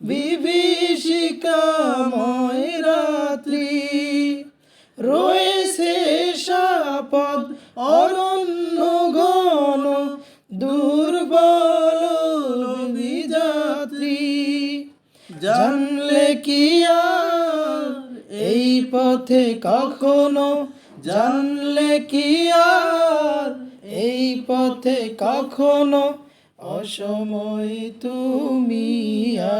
বিভীষিকাময় রাত্রি। রয়েছে সাপদ অরণ্য ঘন, দুর্বল বিযাত্রী জানলে কি আর এই পথে কখনো? জানলে কি আর এই পথে কখনো? অসময় তুমি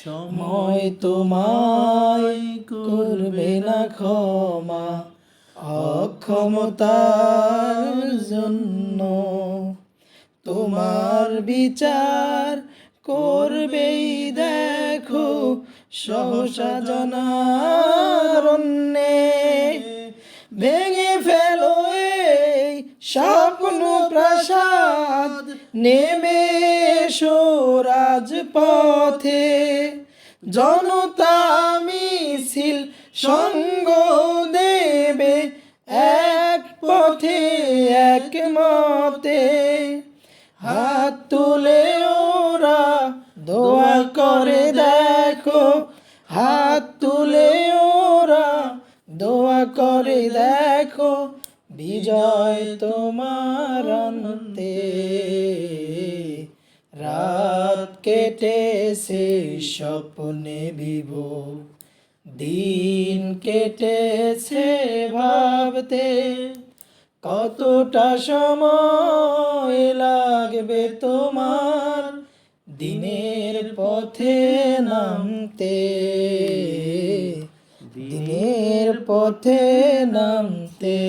সময় তোমায় করবে না ক্ষমা, অক্ষমতার জন্য। তোমার বিচার করবেই দেখো, সহসা জনারণ্যে ভেঙে ফেলো এই স্বপ্ন প্রাসাদ, নেমে এসো রাজপথে। জনতা মিছিল সঙ্গ দেবে এক পথে, এক মতে। হাত তুলে ওরা দোয়া করে, দেখো। হাত তুলে ওরা দোয়া করে, দেখো। বিজয় তোমার অন্তে। রাত কেটেছে স্বপ্নে বিভোর দিন কেটেছে ভাবতে কতটা সময় লাগবে তোমার দিনের পথে নামতে। দিনের পথে নামতে।